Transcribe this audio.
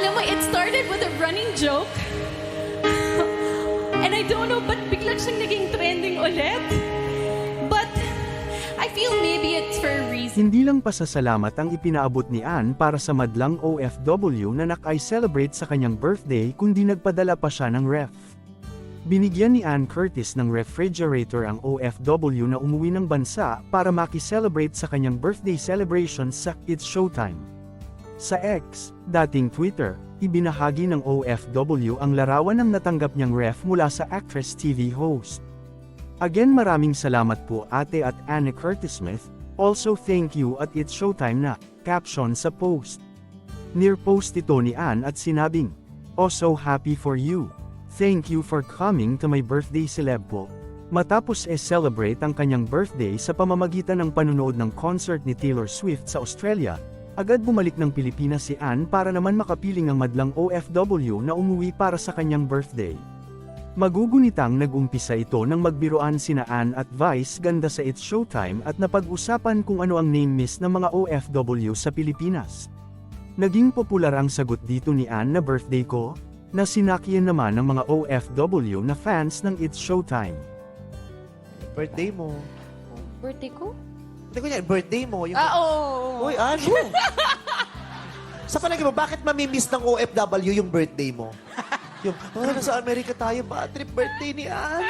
Alam mo, it started with a running joke. And I don't know, but bigla siyang naging trending ulit. But I feel maybe it's for a reason. Hindi lang pasasalamat ang ipinaabot ni Ann para sa madlang OFW na nakay-celebrate sa kanyang birthday kundi nagpadala pa siya ng ref. Binigyan ni Ann Curtis ng refrigerator ang OFW na umuwi ng bansa para makiselebrate sa kanyang birthday celebration sa It's Showtime. Sa X, dating Twitter, ibinahagi ng OFW ang larawan ng natanggap niyang ref mula sa actress TV host. Again maraming salamat po ate at Anne Curtis Smith, also thank you at It's Showtime na, caption sa post. Near post ito ni Anne at sinabing, Oh so happy for you. Thank you for coming to my birthday celeb po. Matapos e-celebrate ang kanyang birthday sa pamamagitan ng panunood ng concert ni Taylor Swift sa Australia, agad bumalik ng Pilipinas si Anne para naman makapiling ang madlang OFW na umuwi para sa kanyang birthday. Magugunitang nag-umpisa ito nang magbiroan sina Ann at Vice ganda sa It's Showtime at napag-usapan kung ano ang name miss ng mga OFW sa Pilipinas. Naging popular ang sagot dito ni Ann na birthday ko, na sinakyan naman ng mga OFW na fans ng It's Showtime. Birthday mo. Birthday ko? Hindi ko yan, birthday mo. Yung... Ah, oo. Uy, ano? Sa palagi mo, bakit mamimiss ng OFW yung birthday mo? yung, oh, nasa Amerika tayo, bad trip birthday ni Anne.